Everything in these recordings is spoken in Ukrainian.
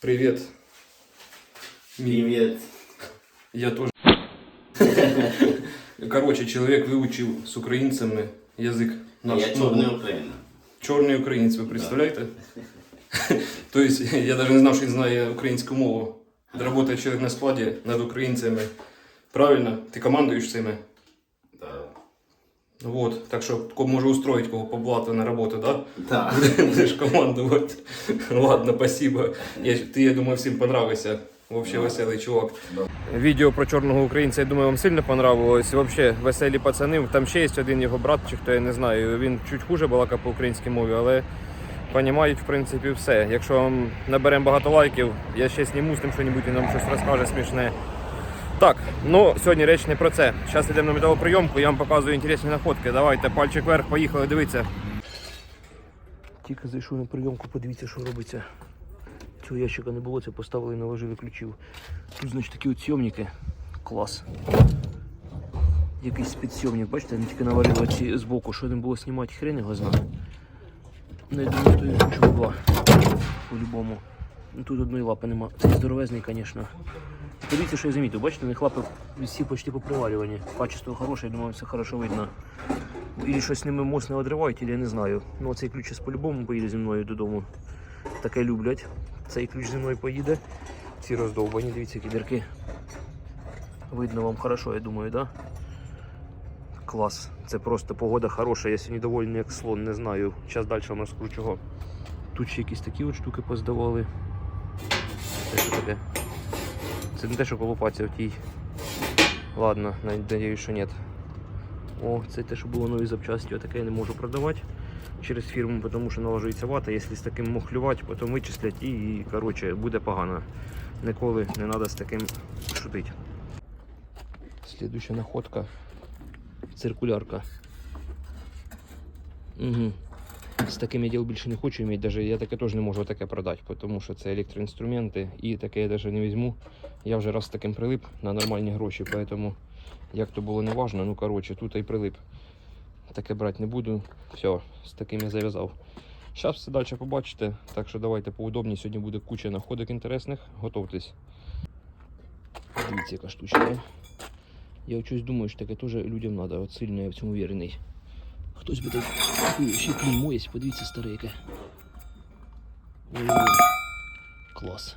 Привет. Привет. Я тоже. Короче, человек выучил с украинцами язык наш. Я чорний Україна. Чорний українець, ви представляєте? То есть, я даже не знав, що він знає українську мову. Работає чоловік на складі над українцями. Правильно? Ти командуєш цими? Вот. Так що ко- може устроить кого поблата на роботу, да? Да. Будеш командувати. Ладно, спасибо. Я, ти, я думаю, всім понравився. Вообще веселий чувак. Відео про чорного українця, я думаю, вам сильно понравилось. Вообще, веселі пацани. Там ще є один його брат, чи хто я не знаю. Він чуть хуже балака по українській мові, але понімають, в принципі, все. Якщо вам наберемо багато лайків, я ще зніму з тим, що він нам щось розкаже смішне. Так, ну сьогодні реч не про це. Зараз йдемо на металоприйомку, я вам показую інтересні находки. Давайте, пальчик вверх, поїхали, дивіться. Тільки зайшов на прийомку, подивіться, що робиться. Цього ящика не було, це поставили і наложили ключів. Тут, значить, такі от сйомники. Клас. Якийсь спецсйомник, бачите, вони тільки наварили ці збоку, що не було знімати, хрен його знає. Ну, я думаю, то кучу бабла. По-любому. Ну, тут одної лапи нема. Цей здоровезний, звісно. Подивіться, що я замітив. Бачите, у них лапи всі почти поприварювані. Качество хороше, я думаю, все хорошо видно. Ілі щось з ними моцно одривають, ілі я не знаю. Ну, цей ключ по-любому поїде зі мною додому. Таке люблять. Цей ключ зі мною поїде. Ці роздовбані, дивіться, які дірки. Видно вам хорошо, я думаю, да? Клас. Це просто погода хороша. Я сьогодні довольний як слон, не знаю. Зараз далі вам розкажу чого. Тут ще якісь такі от штуки поздавали. Це що таке? Це не те, що колупаться в тій. Ладно, надіюсь, що ні. О, це те, що було нові запчасті, а таке я не можу продавати через фірму, тому що налажується вата. Якщо з таким мухлювати, потім вичислять і, і коротше, буде погано. Ніколи не треба з таким шутити. Слідуюча находка. Циркулярка. Угу. З таким я більше не хочу мати, даже я таке теж не можу таке продати, тому що це електроінструменти і таке я навіть не візьму. Я вже раз з таким прилип на нормальні гроші, поэтому як то було не ну коротше, тут і прилип. Таке брати не буду. Все, з таким я зав'язав. Зараз все далі побачите, так що давайте поудобні. Сьогодні буде куча находок інтересних. Готовтесь. Дивіться, яка штучка. Я щось думаю, що таке теж людям треба. От сильно я в цьому вірений. Хтось би так. Ще клеймо подивіться старе яке. Ой, клас.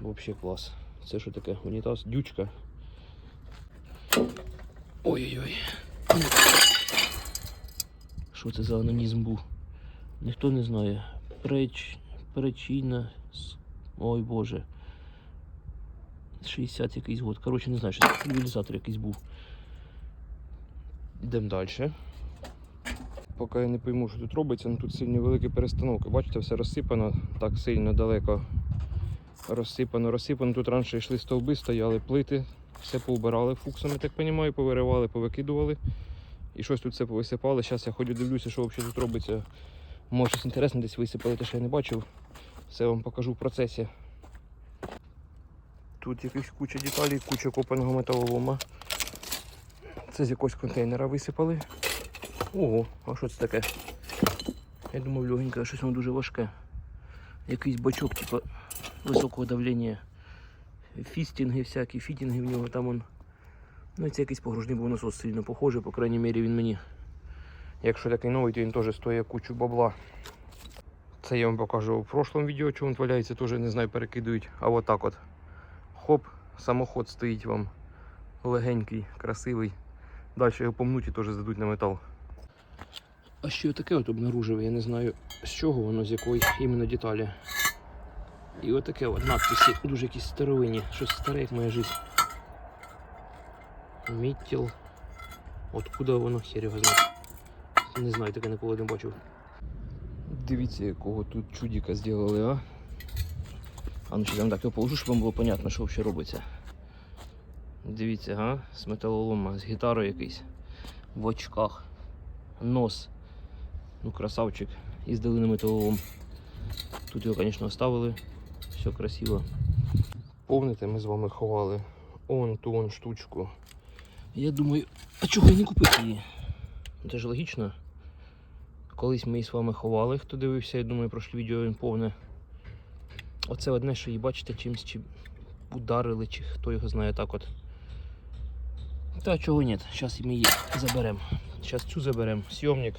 Вообще клас. Це що таке? Унітаз, дючка. Ой-ой-ой. Що це за анонізм був? Ніхто не знає. Преч... Причина. Ой Боже. 60 якийсь год. Коротше, не знаю, що це цивілізатор якийсь був. Йдемо далі. Поки я не пойму, що тут робиться, ну тут сильні великі перестановки. Бачите, все розсипано так сильно далеко. Розсипано, розсипано. Тут раніше йшли стовби, стояли плити, все поубирали фуксами, так розумію, повиривали, повикидували. І щось тут все повисипали. Зараз я ходю дивлюся, що взагалі тут робиться. Може щось інтересне десь висипали, те, що я не бачив. Все вам покажу в процесі. Тут якась куча деталей, куча копаного металолома. Це з якогось контейнера висипали. Ого, а що це таке? Я думав легеньке, щось воно дуже важке. Якийсь бачок, типу, високого давлення. Фістінги всякі, фітінги в нього там он. Ну і це якийсь погружний був насос сильно похожий, по крайній мірі він мені. Якщо такий новий, то він теж стоїть кучу бабла. Це я вам покажу в прошлому відео, чому він валяється, теж не знаю, перекидують. А от от. Хоп, самоход стоїть вам легенький, красивий. Далі його помнуть і теж здадуть на метал. А що таке от обнаружив, я не знаю з чого воно, з якої іменно деталі. І отаке от надписи дуже якісь старовинні, щось старе, як моя життя. Міттіл. Откуда воно хер його знає. Не знаю, таке ніколи не бачив. Дивіться, якого тут чудика зробили, а? А ну ще я вам так його положу, щоб вам було понятно, що взагалі робиться. Дивіться, га? З металолома, з гітарою якийсь. В очках. Нос. Ну, красавчик. І здали на металолом. Тут його, звісно, оставили. Все красиво. Помните, ми з вами ховали он ту он штучку. Я думаю, а чого я не купив її? Це ж логічно. Колись ми її з вами ховали, хто дивився, я думаю, прошлі відео він повне. Оце одне, що її бачите, чимось чи ударили, чи хто його знає так от. Та чого ні, зараз ми її заберемо. Зараз цю заберемо, сйомник,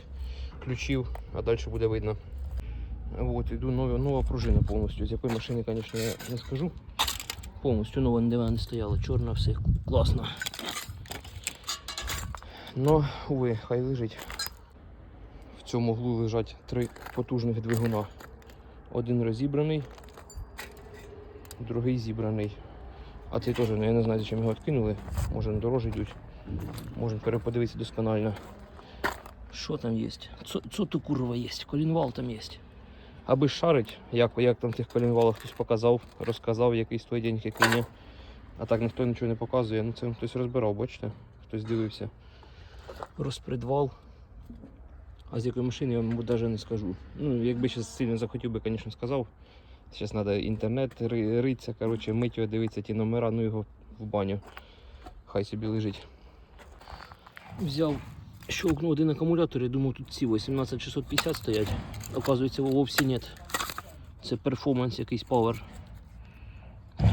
ключів, а далі буде видно. Вот, іду нова, нова пружина повністю. З якої машини, звісно, я не скажу. Повністю нова не стояла, чорна, все класно. Но, уви, хай лежить. В цьому углу лежать три потужних двигуна. Один розібраний, другий зібраний. А цей теж, ну, я не знаю, зачем його відкинули. Може на дорожі йдуть. Можемо переподивитися досконально. Що там є? Що то курва є? Колінвал там є. Аби шарить, як, як там тих колінвалах хтось показав, розказав, який стоїть день, який ні. А так ніхто нічого не показує. Ну це хтось розбирав, бачите? Хтось дивився. Розпредвал. А з якої машини я вам навіть не скажу. Ну, якби зараз сильно захотів би, звісно, сказав. Зараз треба інтернет ри- риться, коротше, мить його дивитися ті номера, ну його в баню. Хай собі лежить. Взяв, щелкнув один акумулятор і думав, тут ці 18650 стоять. Оказується, вовсе нет. Це перформанс якийсь пауер.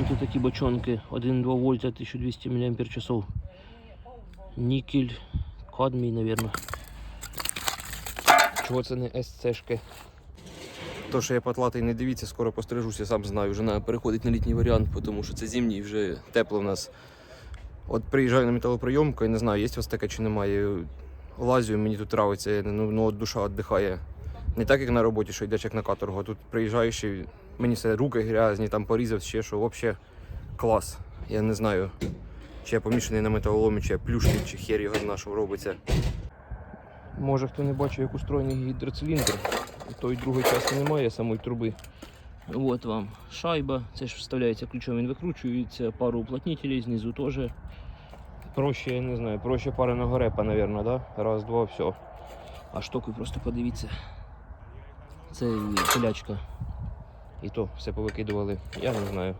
Тут такі бочонки 1,2 вольта 1200 мАч. Нікель, кадмій, мабуть. Чого це не СЦшки? То, що я потлатий, не дивіться, скоро пострижуся, сам знаю. Вже треба переходити на літній варіант, тому що це зимній, вже тепло в нас. От приїжджаю на металоприйомку і не знаю, є у вас таке чи немає. Лазю, мені тут нравиться, я, ну, ну от душа віддихає. Не так, як на роботі, що йдеш як на каторгу, а тут приїжджаєш і мені все руки грязні, там порізав ще що, взагалі клас. Я не знаю, чи я помішаний на металоломі, чи я плюшний, чи хер його що робиться. Може хто не бачив, як устроєний гідроциліндр. Тої другої частини немає самої труби. От вам шайба. Це ж вставляється ключом, він викручується, пару уплотнителей знизу теж. Проще, я не знаю, проще пари на горепа, мабуть, да? Раз, два, все. А штуку просто подивіться. Це полячка. І то все повикидували. Я не знаю.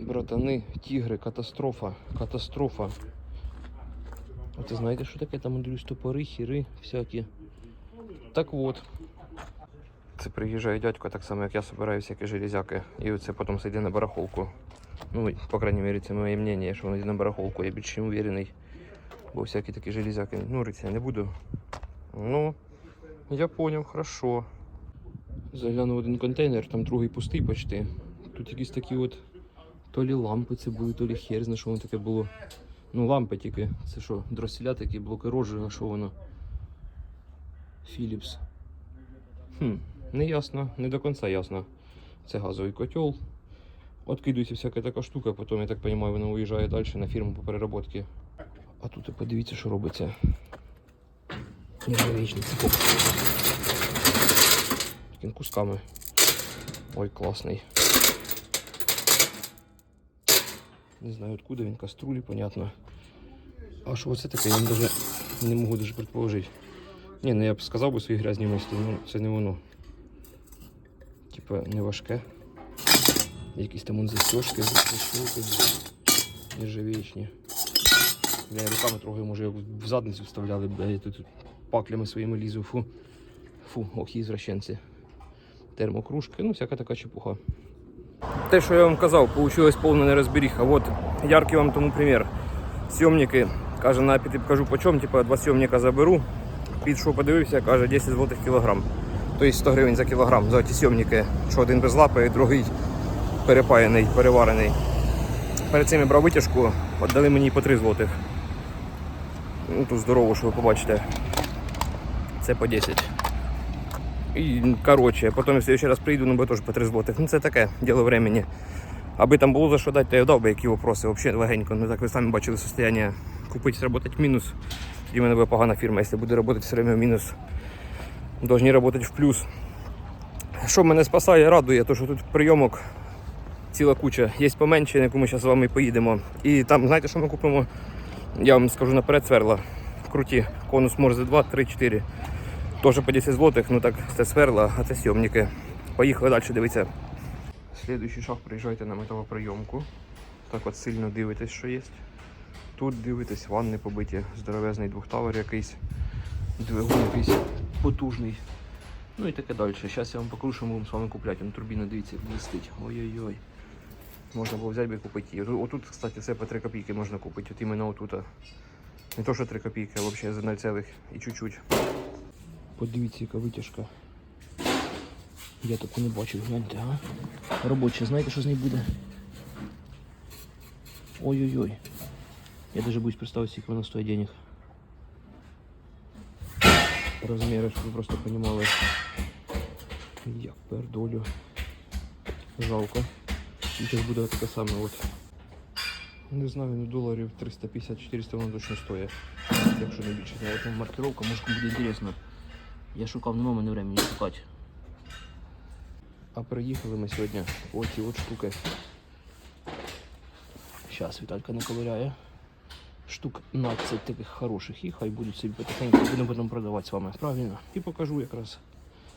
Братани, тігри, катастрофа, катастрофа. А ти знаєте, що таке там дивлюсь, топори, хіри всякі. Так от. Це приїжджає дядько, так само як я собираю всякі железяки. І це потім сиде на барахолку. Ну, по крайней мере, це моє мнение, що він йде на барахолку, я більш чим уверений. Бо всякі такі железяки. Ну, риться я не буду. Ну, я понял, хорошо. Заглянув один контейнер, там другий пустий почти. Тут якісь такі от то лі лампи це були, то лі хер, зна, що воно таке було. Ну, лампи тільки. Це що, дросіля такі, блоки рожі, на що воно? Philips. Хм, не ясно, не до кінця ясно. Це газовий котел. Откидується всяка така штука, потім, я так розумію, вона уїжджає далі на фірму по переработці. А тут подивіться, що робиться. Нержавічний цепок. Таким кусками. Ой, класний. Не знаю, откуда він, каструлі, понятно. А що це таке, я навіть не можу даже предположити. Ні, ну я б сказав би свої грязні мислі, ну це не воно. Типа не важке. Якісь там застежки, застежки, нержавічні. Я руками трогаю, може як в задницю вставляли, бля, тут паклями своїми лізу. Фу. Фу, ох, ізвращенці. Термокружки, ну всяка така чепуха. Те, що я вам казав, вийшло повна нерозберіха. От яркий вам тому примір. Сйомники, каже, на піти покажу по чому, типа два сйомника заберу. Підшов, подивився, каже 10 злотих кілограм. Тобто 100 гривень за кілограм за ті сйомники, що один без лапи, другий перепаяний, переварений. Перед цим я брав витяжку, віддали мені по 3 злотих. Ну, тут здорово, що ви побачите. Це по 10. І коротше, потім я ще раз прийду, ну бо теж по 3 злотих. Ну це таке діло времени. Аби там було за що дати, то я дав би які вопроси. Взагалі легенько. Ну так ви самі бачили состояние. Купити, в мінус. Тоді в мене буде погана фірма, якщо буде працювати все время в мінус. Должні працювати в плюс. Що мене спасає, радує, то що тут прийомок ціла куча. Є поменше, на яку ми зараз з вами поїдемо. І там, знаєте, що ми купимо? Я вам скажу наперед сверла. Круті. Конус Морзе 2, 3, 4. Теж по 10 злотих, ну так це сверла, а це сйомники. Поїхали далі дивитися. Слідуючий шаг приїжджайте на металоприйомку. Так от сильно дивитесь, що є. Тут дивитесь, ванни побиті, здоровезний двохтавер якийсь, двигун якийсь потужний. Ну і таке далі. Зараз я вам покажу, що ми будемо з вами купляти. Ну, турбіна, дивіться, блистить. Ой-ой-ой. Можна було взяти і купити її. Отут, кстати, все по 3 копійки можна купити. От іменно отут. Не то, що 3 копійки, а взагалі за 0 цілих і чуть-чуть. Подивіться, яка витяжка. Я таку не бачив, гляньте, а? Робоча, знаєте, що з нею буде? Ой-ой-ой. Я даже боюсь представить, сколько вона стоит денег. Розміри, щоб ви просто розуміли. Як пердолю. Жалко. Зараз буде таке саме от. Не знаю, ну доларів 350-400 воно точно стоїть. Якщо не більше. Я там маркировка, може буде інтересно. Я шукав, нема мене времени шукати. А приїхали ми сьогодні оці от штуки. Зараз Віталька наковиряє. Штук 15 таких хороших і хай будуть собі потихеньку будемо потім продавати з вами. Правильно. І покажу якраз.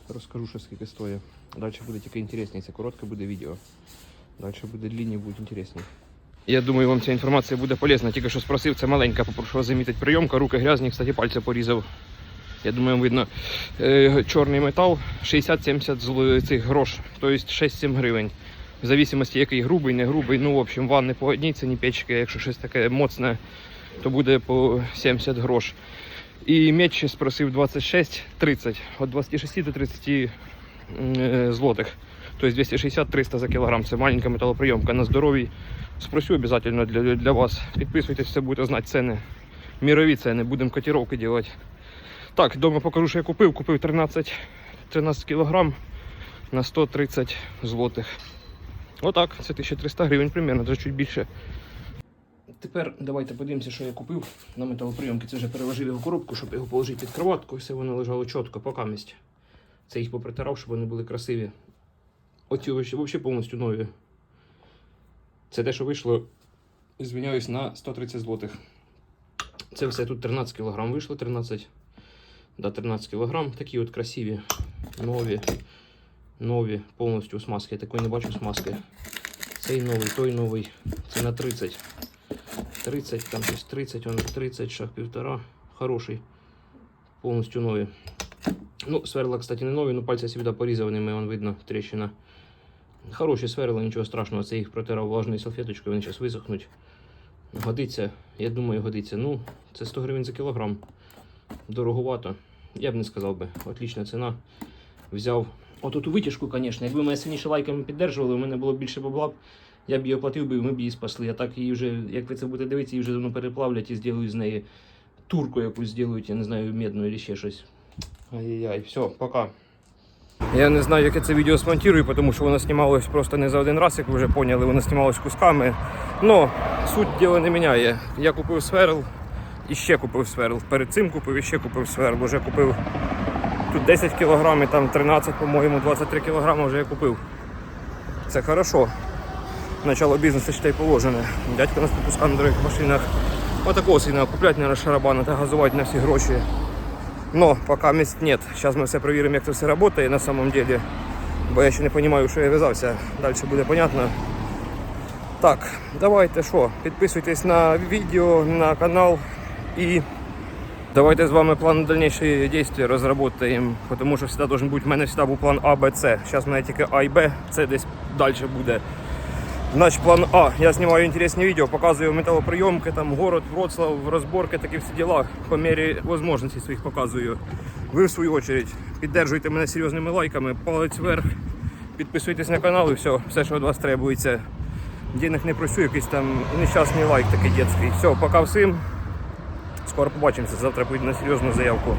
Розкажу, що скільки стоїть. Далі буде тільки інтересніше. Коротке буде відео. Далі буде длинні, будуть інтересні. Я думаю, вам ця інформація буде полезна. Тільки що спросив, це маленька, попрошу вас замітити прийомка, руки грязні, кстати, пальці порізав. Я думаю, видно. Е, чорний метал 60-70 зл- цих грош, тобто 6-7 гривень. В зависимості, який грубий, не грубий. Ну, в общем, ванни по одній ціні печки, якщо щось таке моцне, то буде по 70 грош. І меч спросив 26-30, від 26 до 30 е, злотих. Тобто 260-300 за кілограм. Це маленька металоприйомка на здоров'ї. Спросю обов'язково для, для вас. Підписуйтесь, будете знати ціни. Мірові ціни, будемо котировки робити. Так, вдома покажу, що я купив. Купив 13, 13 кілограм на 130 злотих. Отак, це 1300 гривень примерно, навіть чуть більше. Тепер давайте подивимося, що я купив на металоприйомки. Це вже переложив його коробку, щоб його положити під кроватку, і все воно лежало чітко, поки місць. Це їх попритирав, щоб вони були красиві. Оці взагалі повністю нові. Це те, що вийшло, звиняюсь, на 130 злотих. Це все тут 13 кг вийшло, 13. Да, 13 кг. Такі от красиві, нові, нові, повністю смазки. Я такої не бачу смазки. Цей новий, той новий. Це на 30. 30, там щось 30, он 30, шаг півтора. Хороший. Повністю нові. Ну, сверла, кстати, не нові, ну пальці сюди порізаними, вон видно, тріщина. Хороші сверла, нічого страшного. Це їх протирав влажною салфеточкою, вони зараз висохнуть. Годиться, я думаю, годиться. Ну, це 100 гривень за кілограм. Дороговато. Я б не сказав би. Отлічна ціна. Взяв. От ту витяжку, звісно. Якби мене сильніше лайками піддержували, у мене було більше бабла, я б її оплатив ми б її спасли. А так її вже, як ви це будете дивитися, її вже давно переплавлять і зроблять з неї турку якусь зроблять, я не знаю, медну або ще щось. Ай-яй-яй, все, пока. Я не знаю, як я це відео смонтую, тому що воно знімалось просто не за один раз, як ви вже поняли, воно знімалось кусками. Но суть діла не міняє. Я купив сверл і ще купив сверл. Перед цим купив і ще купив сверл. Уже купив тут 10 кг, там 13, по-моєму, 23 кг вже я купив. Це хорошо. Начало бізнесу ще й положене. Дядько нас попускав на дорогих машинах. Отакого сильно купляти на шарабана та газувати на всі гроші. Но пока мест нет. Сейчас мы все проверим, як це все работает на самом деле. Бо я ще не розумію, що я в'язався. Далі буде понятно. Так, давайте що, підписуйтесь на відео, на канал і давайте з вами план дальнейших действий розробимо, тому що всегда должен бути, в мене всегда був план А, Б, С. Зараз в мене тільки А і Б, це десь далі буде. Значить, план А. Я знімаю інтересні відео, показую металоприйомки, там город, Вроцлав, розборки, такі всі діла. По мірі можливості своїх показую. Ви в свою очередь піддержуйте мене серйозними лайками, палець вверх, підписуйтесь на канал і все, все, що від вас требується. Денег не просю, якийсь там нещасний лайк такий дитячий. Все, пока всім. Скоро побачимося. Завтра поїду на серйозну заявку.